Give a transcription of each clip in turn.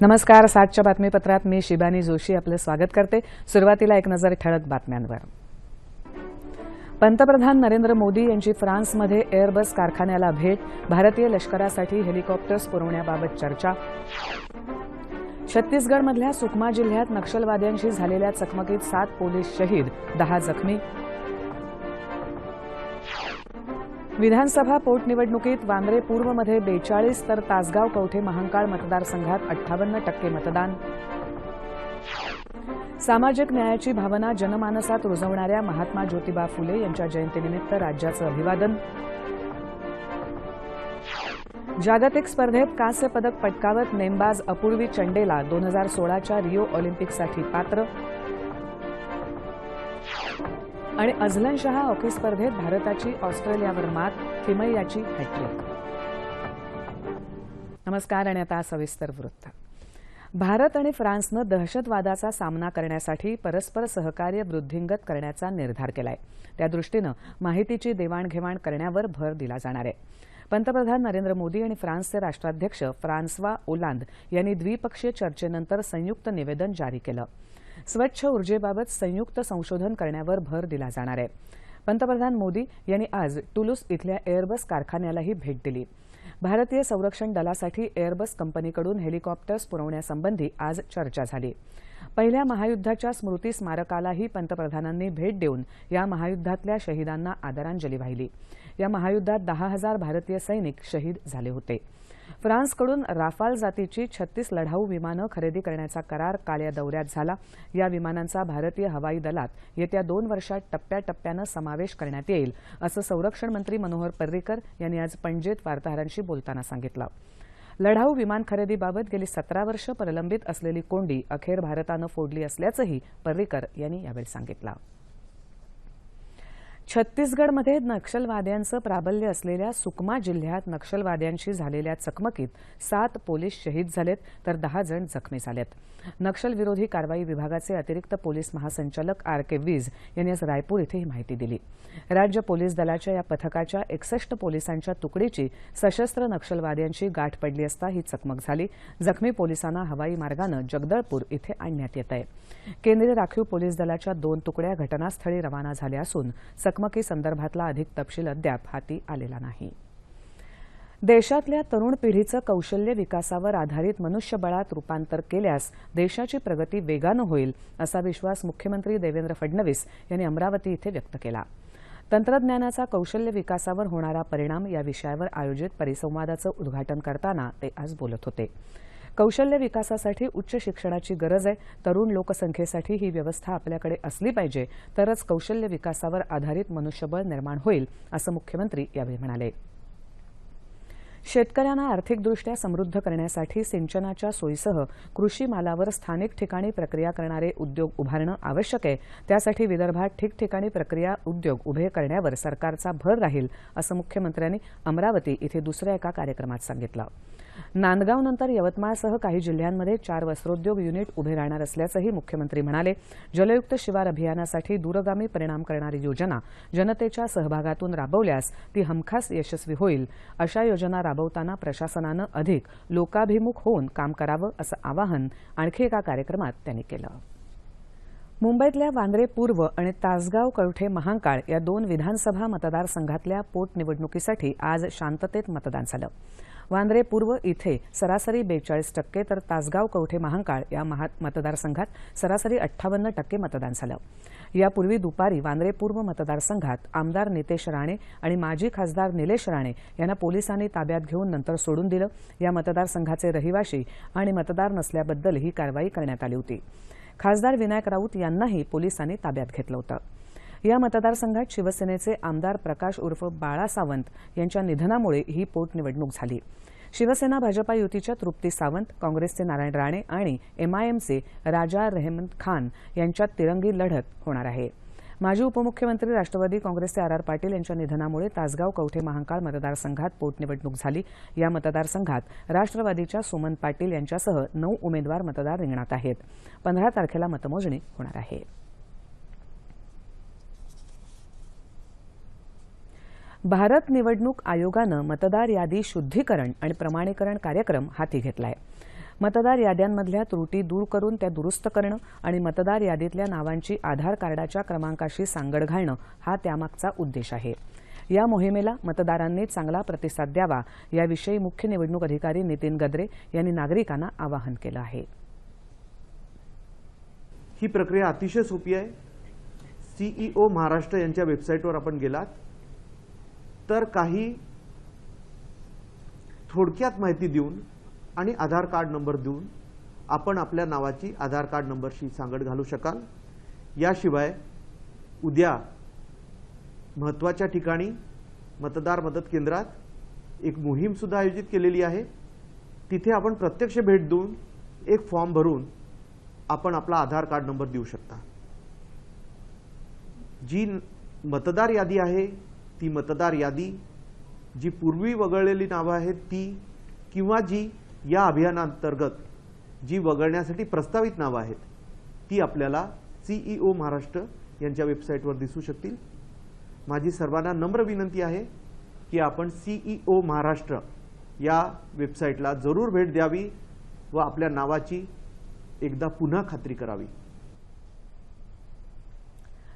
नमस्कार सातच्या बातमीपत्रात मी शिबानी जोशी आपलं स्वागत करते. सुरुवातीला एक नजर ठळक बातम्यांवर. पंतप्रधान नरेंद्र मोदी यांची फ्रान्समध्ये एअरबस कारखान्याला भेट भारतीय लष्करासाठी हेलिकॉप्टर्स पुरवण्याबाबत चर्चा. छत्तीसगडमधल्या सुकमा जिल्ह्यात नक्षलवाद्यांशी झालेल्या चकमकीत सात पोलीस शहीद दहा जखमी. विधानसभा पोटनिवडणुकीत वांद्रे पूर्वमध्ये बेचाळीस तर तासगाव कवठे महांकाळ मतदारसंघात अठ्ठावन्न टक्के मतदान. सामाजिक न्यायाची भावना जनमानसात रुजवणाऱ्या महात्मा ज्योतिबा फुले यांच्या जयंतीनिमित्त राज्याचं अभिवादन. जागतिक स्पर्धेत कांस्य पदक पटकावत नेमबाज अपूर्वी चंडेला दोन हजार सोळाच्या रिओ ऑलिम्पिकसाठी पात्र. आणि अझलन शहा हॉकी स्पर्धेत भारताची ऑस्ट्रेलियावर मात थिमय्याची हॅट्रिक नमस्कार आणि आता सविस्तर वृत्त. भारत आणि फ्रान्सनं दहशतवादाचा सामना करण्यासाठी परस्पर सहकार्य वृद्धिंगत करण्याचा निर्धार केलाय. त्यादृष्टीनं माहितीची देवाणघेवाण करण्यावर भर दिला जाणार आहे. पंतप्रधान नरेंद्र मोदी आणि फ्रान्सचे राष्ट्राध्यक्ष फ्रान्सवा ओलांद यांनी द्विपक्षीय चर्चेनंतर संयुक्त निवेदन जारी केलं. स्वच्छ ऊर्जेबाबत संयुक्त संशोधन करण्यावर भर दिला जाणार आहे. पंतप्रधान मोदी यांनी आज टुलूस इथल्या एअरबस कारखान्यालाही भेट दिली. भारतीय संरक्षण दलासाठी एअरबस कंपनीकडून हेलिकॉप्टर्स पुरवण्यासंबंधी आज चर्चा झाली. पहिल्या महायुद्धाच्या स्मृती स्मारकालाही पंतप्रधानांनी भेट देऊन या महायुद्धातल्या शहीदांना आदरांजली वाहिली. या महायुद्धात दहा हजार भारतीय सैनिक शहीद झाले होते. फ्रान्सकडून राफाल जातीची छत्तीस लढाऊ विमानं खरेदी करण्याचा करार काल या दौऱ्यात झाला. या विमानांचा भारतीय हवाई दलात येत्या दोन वर्षात टप्प्याटप्प्यानं समावेश करण्यात येईल असं संरक्षण मंत्री मनोहर पर्रीकर यांनी आज पणजीत वार्ताहरांशी बोलताना सांगितलं. लढाऊ विमान खरेदीबाबत गेली सतरा वर्ष प्रलंबित असलेली कोंडी अखेर भारतानं फोडली असल्याचंही पर्रीकर यांनी यावेळी सांगितलं. छत्तीसगडमध्ये नक्षलवाद्यांचं प्राबल्य असलेल्या सुकमा जिल्ह्यात नक्षलवाद्यांशी झालेल्या चकमकीत सात पोलीस शहीद झालेत तर दहा जण जखमी झालेत. नक्षलविरोधी कारवाई विभागाचे अतिरिक्त पोलीस महासंचालक आर के वीज यांनी आज रायपूर इथं ही माहिती दिली. राज्य पोलीस दलाच्या या पथकाच्या एकसष्ट पोलिसांच्या तुकडीची सशस्त्र नक्षलवाद्यांशी गाठ पडली असता ही चकमक झाली. जखमी पोलिसांना हवाई मार्गानं जगदळपूर इथे आणण्यात येत आहे केंद्रीय राखीव पोलीस दलाच्या दोन तुकड्या घटनास्थळी रवाना झाल्या असून चकमकीसंदर्भातला अधिक तपशील अद्याप हाती आलेला नाही. देशातल्या तरुण पिढीचं कौशल्य विकासावर आधारित मनुष्यबळात रूपांतर केल्यास देशाची प्रगती वेगानं होईल असा विश्वास मुख्यमंत्री देवेंद्र फडणवीस यांनी अमरावती इथे व्यक्त केला. तंत्रज्ञानाचा कौशल्य विकासावर होणारा परिणाम या विषयावर आयोजित परिसंवादाचं उद्घाटन करताना ते आज बोलत होते. कौशल्य विकासासाठी उच्च शिक्षणाची गरज आहे. तरुण लोकसंख्येसाठी ही व्यवस्था आपल्याकडे असली पाहिजे तरच कौशल्य विकासावर आधारित मनुष्यबळ निर्माण होईल असं मुख्यमंत्री यावेळी म्हणाले. शेतकऱ्यांना आर्थिकदृष्ट्या समृद्ध करण्यासाठी सिंचनाच्या सोयीसह कृषी मालावर स्थानिक ठिकाणी प्रक्रिया करणारे उद्योग उभारणं आवश्यक आहे. त्यासाठी विदर्भात ठिकठिकाणी प्रक्रिया उद्योग उभे करण्यावर सरकारचा भर राहील असं मुख्यमंत्र्यांनी अमरावती इथे दुसऱ्या एका कार्यक्रमात सांगितलं. नांदगावनंतर यवतमाळसह काही जिल्ह्यांमध्ये चार वस्त्रोद्योग युनिट उभे राहणार असल्याचंही मुख्यमंत्री म्हणाले. जलयुक्त शिवार अभियानासाठी दूरगामी परिणाम करणारी योजना जनतेच्या सहभागातून राबवल्यास ती हमखास यशस्वी होईल. अशा योजना राबवताना प्रशासनानं अधिक लोकाभिमुख होऊन काम करावं असं आवाहन आणखी एका कार्यक्रमात त्यांनी केलं. मुंबईतल्या वांद्रे पूर्व आणि तासगाव कवठे महांकाळ या दोन विधानसभा मतदारसंघातल्या पोटनिवडणुकीसाठी आज शांततेत मतदान झालं. वांद्रे पूर्व इथे सरासरी बेचाळीस टक्के तर तासगाव कवठे महांकाळ या मतदारसंघात सरासरी अठ्ठावन्न टक्के मतदान झालं. यापूर्वी दुपारी वांद्रे पूर्व मतदारसंघात आमदार नितेश राणे आणि माजी खासदार निलेश राणे यांना पोलिसांनी ताब्यात घेऊन नंतर सोडून दिलं. या मतदारसंघाचे रहिवाशी आणि मतदार नसल्याबद्दल ही कारवाई करण्यात आली होती. खासदार विनायक राऊत यांनाही पोलिसांनी ताब्यात घेतलं होतं. या मतदारसंघात शिवसेनेचे आमदार प्रकाश उर्फ बाळा सावंत यांच्या निधनामुळे ही पोटनिवडणूक झाली. शिवसेना भाजपा युतीच्या तृप्ती सावंत काँग्रेसचे नारायण राणे आणि एमआयएमचे राजा रेहमत खान यांच्यात तिरंगी लढत होणार आहे. माजी उपमुख्यमंत्री राष्ट्रवादी काँग्रेसचे आर आर पाटील यांच्या निधनामुळे तासगाव कवठे महांकाळ मतदारसंघात पोटनिवडणूक झाली. या मतदारसंघात राष्ट्रवादीच्या सुमन पाटील यांच्यासह नऊ उमेदवार मतदार रिंगणात आहेत. पंधरा तारखेला मतमोजणी होणार आहे. भारत निवडणूक आयोगानं मतदार यादी शुद्धीकरण आणि प्रमाणीकरण कार्यक्रम हाती घेतला आहे मतदार याद्यांमधल्या त्रुटी दूर करून त्या दुरुस्त करणं आणि मतदार यादीतल्या नावांची आधार कार्डाच्या क्रमांकाशी सांगड घालणं हा त्यामागचा उद्देश आहे. या मोहिमेला मतदारांनी चांगला प्रतिसाद द्यावा याविषयी मुख्य निवडणूक अधिकारी नितीन गद्रे यांनी नागरिकांना आवाहन केलं आहे. ही प्रक्रिया अतिशय सोपी आहे. सीईओ महाराष्ट्र यांच्या वेबसाईटवर आपण गेलात. तर काही थोडक्यात माहिती देऊन आणि आधार कार्ड नंबर देऊन आपण आपल्या नावाची आधार कार्ड नंबरशी सांगड घालू शकाल. याशिवाय उद्या महत्त्वाच्या ठिकाणी मतदार मदत केंद्रात एक मोहीमसुद्धा आयोजित केलेली आहे. तिथे आपण प्रत्यक्ष भेट देऊन एक फॉर्म भरून आपण आपला आधार कार्ड नंबर देऊ शकता. जी मतदार यादी आहे ती मतदार यादी जी पूर्वी वगळलेली नावं आहेत ती किंवा जी या अभियानांतर्गत जी वगळण्यासाठी प्रस्तावित नावं आहेत ती आपल्याला सीईओ महाराष्ट्र यांच्या वेबसाईटवर दिसू शकतील. माझी सर्वांना नम्र विनंती आहे की आपण सीईओ महाराष्ट्र या वेबसाईटला जरूर भेट द्यावी व आपल्या नावाची एकदा पुन्हा खात्री करावी.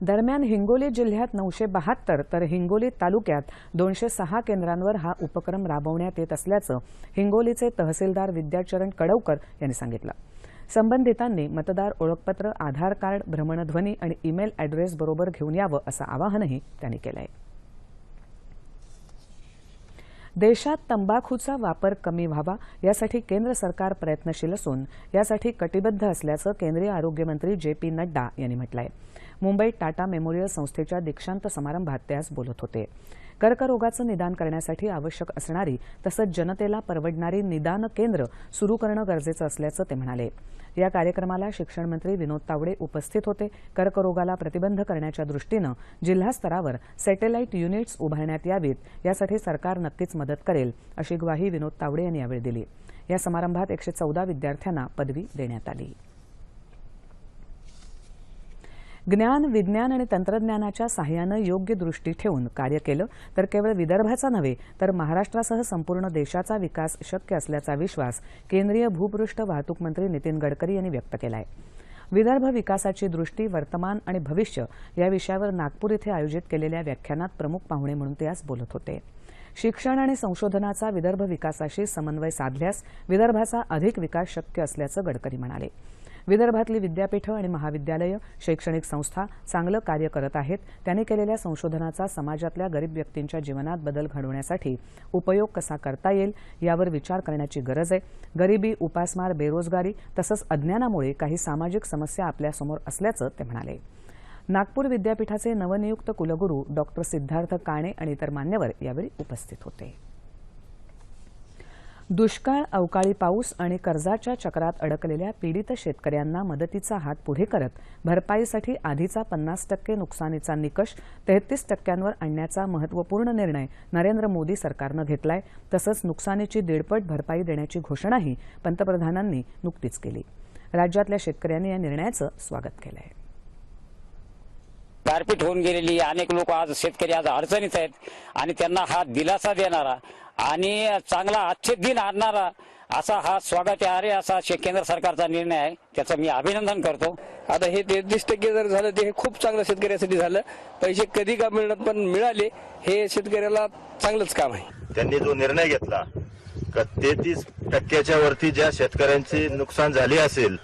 दरम्यान हिंगोली जिल्ह्यात नऊशे बहात्तर तर हिंगोली तालुक्यात दोनशे सहा केंद्रांवर हा उपक्रम राबवण्यात येत असल्याचं हिंगोलीचे तहसीलदार विद्याचरण कडवकर यांनी सांगितलं. संबंधितांनी मतदार ओळखपत्र आधार कार्ड भ्रमणध्वनी आणि ईमेल अॅड्रेस बरोबर घेऊन यावं असं आवाहनही त्यांनी केलं आहे देशात तंबाखूचा वापर कमी व्हावा यासाठी केंद्र सरकार प्रयत्नशील असून यासाठी कटिबद्ध असल्याचं केंद्रीय आरोग्यमंत्री जे पी नड्डा यांनी म्हटलं आहे मुंबईत टाटा मेमोरियल संस्थेच्या दीक्षांत समारंभात ते आज बोलत होते. कर्करोगाचं निदान करण्यासाठी आवश्यक असणारी तसंच जनतेला परवडणारी निदान केंद्र सुरू करणं गरजेचं असल्याचं ते म्हणाले. या कार्यक्रमाला शिक्षण मंत्री विनोद तावडे उपस्थित होते. कर्करोगाला प्रतिबंध करण्याच्या दृष्टीनं जिल्हास्तरावर सॅटेलाईट युनिट्स उभारण्यात यावीत यासाठी सरकार नक्कीच मदत करेल अशी ग्वाही विनोद तावडे यांनी यावेळी दिली. या समारंभात एकशे चौदा विद्यार्थ्यांना पदवी देण्यात आली. ज्ञान विज्ञान आणि तंत्रज्ञानाच्या सहाय्यानं योग्य दृष्टी ठेवून कार्य केलं तर केवळ विदर्भाचा नव्हे तर महाराष्ट्रासह संपूर्ण देशाचा विकास शक्य असल्याचा विश्वास केंद्रीय भूपृष्ठ वाहतूक मंत्री नितीन गडकरी यांनी व्यक्त केला आहे विदर्भ विकासाची दृष्टी वर्तमान आणि भविष्य या विषयावर नागपूर इथे आयोजित केलेल्या व्याख्यानात प्रमुख पाहुणे म्हणून ते आज बोलत होते. शिक्षण आणि संशोधनाचा विदर्भ विकासाशी समन्वय साधल्यास विदर्भाचा अधिक विकास शक्य असल्याचं गडकरी म्हणाले. विदर्भातली विद्यापीठं आणि महाविद्यालयं शैक्षणिक संस्था चांगलं कार्य करत आहेत. त्यांनी केलेल्या संशोधनाचा समाजातल्या गरीब व्यक्तींच्या जीवनात बदल घडवण्यासाठी उपयोग कसा करता येईल यावर विचार करण्याची गरज आहे. गरिबी उपासमार बेरोजगारी तसंच अज्ञानामुळे काही सामाजिक समस्या आपल्यासमोर असल्याचं ते म्हणाले. नागपूर विद्यापीठाचे नवनियुक्त कुलगुरू डॉक्टर सिद्धार्थ काणे आणि इतर मान्यवर यावेळी उपस्थित होते. दुष्काळ अवकाळी पाऊस आणि कर्जाच्या चक्रात अडकलेल्या पीडित शेतकऱ्यांना मदतीचा हात पुढे करत भरपाईसाठी आधीचा पन्नास टक्के नुकसानीचा निकष तेहतीस टक्क्यांवर आणण्याचा महत्त्वपूर्ण निर्णय नरेंद्र मोदी सरकारनं घेतलाय. तसंच नुकसानीची दीडपट भरपाई देण्याची घोषणाही पंतप्रधानांनी नुकतीच केली. राज्यातल्या शेतकऱ्यांनी या निर्णयाचं स्वागत केलं आहे गारपीट होऊन गेलेली अनेक लोक आज शेतकरी आज अडचणीत आहेत आणि त्यांना हा दिलासा देणारा आणि चांगला अच्छे दिन आणणारा असा हा स्वागत आहे असा केंद्र सरकारचा निर्णय आहे. त्याचं मी अभिनंदन करतो. आता हे तेहतीस टक्के जर झालं ते हे खूप चांगलं शेतकऱ्यासाठी झालं. पैसे कधी का मिळणार पण मिळाले हे शेतकऱ्याला चांगलंच काम आहे. त्यांनी जो निर्णय घेतला का तेहतीस टक्क्याच्या वरती ज्या शेतकऱ्यांची नुकसान झाली असेल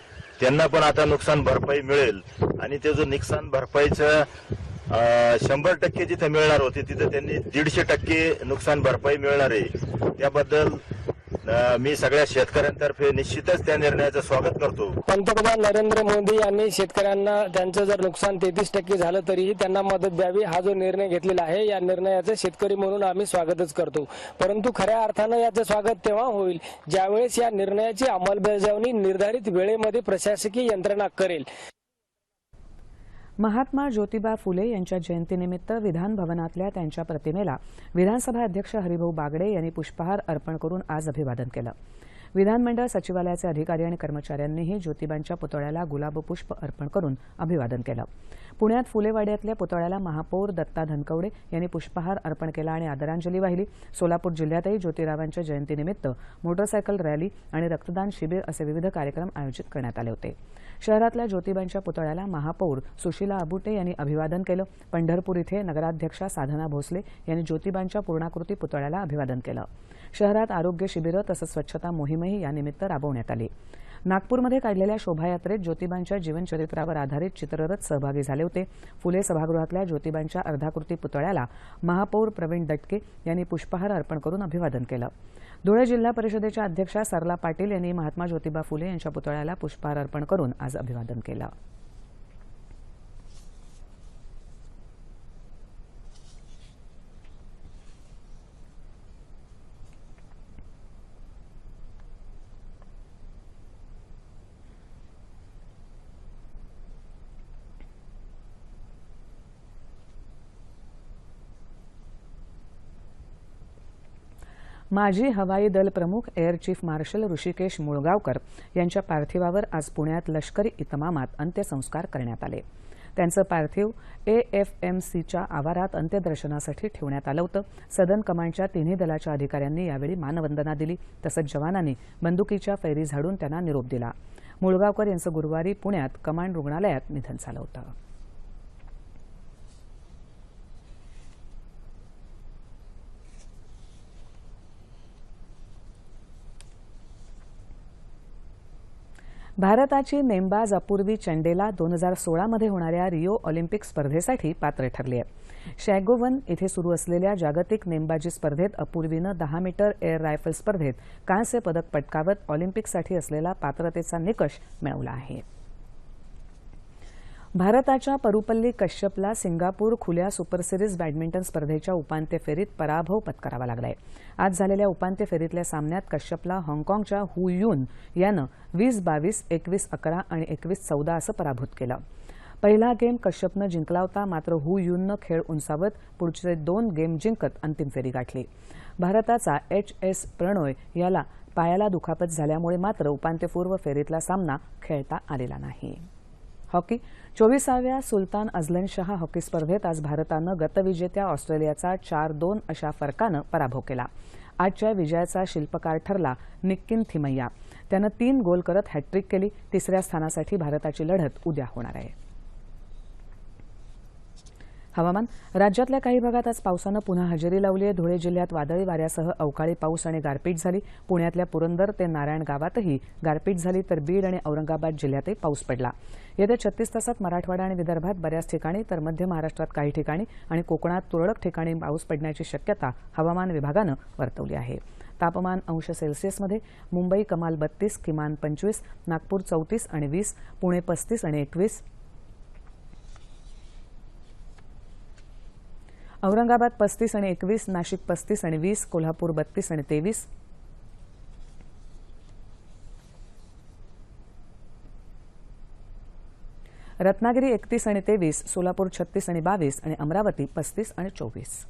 त्यांना पण आता नुकसान भरपाई मिळेल. आणि ते जो नुकसान भरपाईचं शंभर टक्के जिथे मिळणार होते तिथे त्यांनी दीडशे टक्के नुकसान भरपाई मिळणार आहे. त्याबद्दल मी सगळ्या शेतकऱ्यांतर्फे निश्चितच त्या निर्णयाचं स्वागत करतो. पंतप्रधान नरेंद्र मोदी यांनी शेतकऱ्यांना त्यांचं जर नुकसान तेहतीस टक्के झालं तरीही त्यांना मदत द्यावी हा जो निर्णय घेतलेला आहे या निर्णयाचं शेतकरी म्हणून आम्ही स्वागतच करतो. परंतु खऱ्या अर्थानं याचं स्वागत तेव्हा होईल ज्यावेळेस या निर्णयाची अंमलबजावणी निर्धारित वेळेमध्ये प्रशासकीय यंत्रणा करेल. महात्मा ज्योतिबा फुले यांच्या जयंतीनिमित्त विधान भवनातल्या त्यांच्या प्रतिमेला विधानसभा अध्यक्ष हरिभाऊ बागडे यांनी पुष्पहार अर्पण करून आज अभिवादन केलं. विधानमंडळ सचिवालयाचे अधिकारी आणि कर्मचाऱ्यांनीही ज्योतिबांच्या पुतळ्याला गुलाबपुष्प अर्पण करून अभिवादन केलं. पुण्यात फुलेवाड्यातल्या पुतळ्याला महापौर दत्ता धनकवडे यांनी पुष्पहार अर्पण केला आणि आदरांजली वाहिली. सोलापूर जिल्ह्यातही ज्योतिरावांच्या जयंतीनिमित्त मोटरसायकल रॅली आणि रक्तदान शिबिर असे विविध कार्यक्रम आयोजित करण्यात आले होते. शहरातल्या ज्योतिबांच्या पुतळ्याला महापौर सुशीला अबुटे यांनी अभिवादन केलं. पंढरपूर इथे नगराध्यक्षा साधना भोसले यांनी ज्योतिबांच्या पूर्णाकृती पुतळ्याला अभिवादन केलं. शहरात आरोग्य शिबिरं तसंच स्वच्छता मोहीमही यानिमित्त राबवण्यात आली. नागपूरमध्ये काढलेल्या शोभायात्रेत ज्योतिबांच्या जीवनचरित्रावर आधारित चित्ररथ सहभागी झाले होते. फुले सभागृहातल्या ज्योतिबांच्या अर्धाकृती पुतळ्याला महापौर प्रवीण दटके यांनी पुष्पहार अर्पण करून अभिवादन केलं. धुळे जिल्हा परिषदेच्या अध्यक्षा सरला पाटील यांनी महात्मा ज्योतिबा फुले यांच्या पुतळ्याला पुष्पहार अर्पण करून आज अभिवादन केलं. माजी हवाई दल प्रमुख air chief marshal Hrishikesh Mulgaonkar यांच्या पार्थिवावर आज पुण्यात लष्करी इतमामात अंत्यसंस्कार करण्यात आले. त्यांचं पार्थिव एएफएमसीच्या आवारात अंत्यदर्शनासाठी ठेवण्यात आलं होतं. सदन कमांडच्या तिन्ही दलाच्या अधिकाऱ्यांनी यावेळी मानवंदना दिली तसंच जवानांनी बंदुकीच्या फैरी झाडून त्यांना निरोप दिला. मुळगावकर यांचं गुरुवारी पुण्यात कमांड रुग्णालयात निधन झालं होतं. भारताची नेमबाज अपूर्वी चंडेला दोन हजार सोळामध्ये होणाऱ्या रिओ ऑलिम्पिक स्पर्धेसाठी पात्र ठरली आहे. शॅगोवन इथे सुरू असलेल्या जागतिक नेमबाजी स्पर्धेत अपूर्वीनं दहा मीटर एअर रायफल स्पर्धेत कांस्य पदक पटकावत ऑलिम्पिकसाठी असलेला पात्रतेचा निकष मिळवला आहे. भारताच्या परुपल्ली कश्यपला सिंगापूर खुल्या सुपर सिरीज बॅडमिंटन स्पर्धेच्या उपांत्य फेरीत पराभव पत्करावा लागलाय. आज झालेल्या उपांत्य फेरीतल्या सामन्यात कश्यपला हाँगकाँगच्या हु युन यानं वीस बावीस एकवीस अकरा आणि एकवीस चौदा असं पराभूत केलं. पहिला गेम कश्यपनं जिंकला होता मात्र हु युननं खेळ उंचावत पुढचे दोन गेम जिंकत अंतिम फेरी गाठली. भारताचा एच एस प्रणोय याला पायाला दुखापत झाल्यामुळे मात्र उपांत्यपूर्व फेरीतला सामना खेळता आलेला नाही. हॉकी चोवीसाव्या सुलतान अझलन शहा हॉकी स्पर्धेत आज भारतानं गतविजेत्या ऑस्ट्रेलियाचा चार दोन अशा फरकानं पराभव केला. आजच्या विजयाचा शिल्पकार ठरला निक्किन थिमय्या. त्यानं तीन गोल करत हॅट्रिक केली. तिसऱ्या स्थानासाठी भारताची लढत उद्या होणार आहे. हवामान राज्यातल्या काही भागात आज पावसानं पुन्हा हजेरी लावली आहे. धुळे जिल्ह्यात वादळी वाऱ्यासह अवकाळी पाऊस आणि गारपीट झाली. पुण्यातल्या पुरंदर ते नारायण गावातही गारपीट झाली तर बीड आणि औरंगाबाद जिल्ह्यातही पाऊस पडला. येत्या छत्तीस तासात मराठवाडा आणि विदर्भात बऱ्याच ठिकाणी तर मध्य महाराष्ट्रात काही ठिकाणी आणि कोकणात तुरळक ठिकाणी पाऊस पडण्याची शक्यता हवामान विभागानं वर्तवली आहे. तापमान अंश सेल्सिअसमध्ये मुंबई कमाल बत्तीस किमान पंचवीस नागपूर चौतीस आणि वीस पुणे पस्तीस आणि एकवीस औरंगाबाद पस्तीस आणि एकवीस नाशिक पस्तीस आणि वीस कोल्हापूर बत्तीस आणि तेवीस. रत्नागिरी एकतीस आणि तेवीस सोलापूर छत्तीस आणि बावीस आणि अमरावती पस्तीस आणि चोवीस.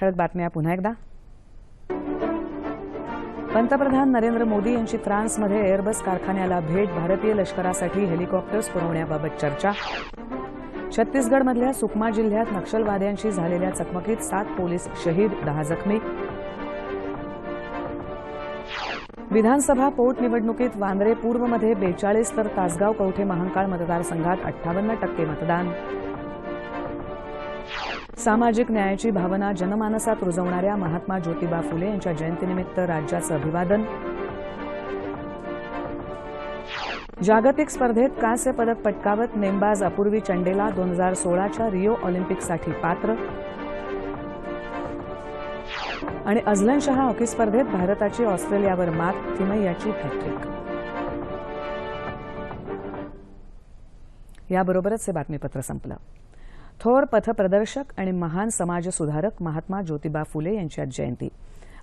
ठळक बातम्या पुन्हा एकदा. पंतप्रधान नरेंद्र मोदी यांची फ्रान्समध्ये एअरबस कारखान्याला भेट भारतीय लष्करासाठी हेलिकॉप्टर्स पुरवण्याबाबत चर्चा. छत्तीसगडमधल्या सुकमा जिल्ह्यात नक्षलवाद्यांशी झालेल्या चकमकीत सात पोलीस शहीद दहा जखमी. विधानसभा पोटनिवडणुकीत वांद्रे पूर्वमध्ये बेचाळीस तर तासगाव कवठे महांकाळ मतदारसंघात अठ्ठावन्न टक्के मतदान. सामाजिक न्यायाची भावना जनमानसात रुजवणाऱ्या महात्मा ज्योतिबा फुले यांच्या जयंतीनिमित्त राज्याचं अभिवादन. जागतिक स्पर्धेत कांस्य पदक पटकावत नेमबाज अपूर्वी चंडेला दोन हजार सोळाच्या रिओ ऑलिम्पिकसाठी पात्र. आणि अझलन शहा हॉकी स्पर्धेत भारताची ऑस्ट्रेलियावर मात थिमय्याची हॅट्रिक याबरोबरच हे बातमीपत्र संपलं. थोर पथप्रदर्शक आणि महान समाजसुधारक महात्मा ज्योतिबा फुले यांची आज जयंती.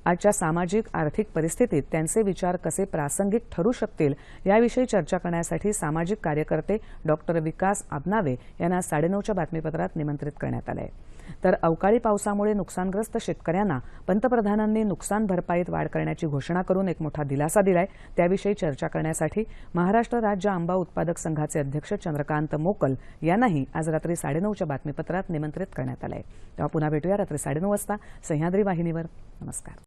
आजच्या सामाजिक आर्थिक परिस्थितीत त्यांचे विचार कसे प्रासंगिक ठरू शकतील याविषयी चर्चा करण्यासाठी सामाजिक कार्यकर्ते डॉक्टर विकास आबनावे यांना साडेनऊच्या बातमीपत्रात निमंत्रित करण्यात आलं आहे तर अवकाळी पावसामुळे नुकसानग्रस्त शेतकऱ्यांना पंतप्रधानांनी नुकसान भरपाईत वाढ करण्याची घोषणा करून एक मोठा दिलासा दिलाय. त्याविषयी चर्चा करण्यासाठी महाराष्ट्र राज्य आंबा उत्पादक संघाचे अध्यक्ष चंद्रकांत मोकल यांनाही आज रात्री साडेनऊच्या बातमीपत्रात निमंत्रित करण्यात आलंय. तेव्हा पुन्हा भेटूया रात्री साडेनऊ वाजता. सह्याद्री वाहिनीवर. नमस्कार.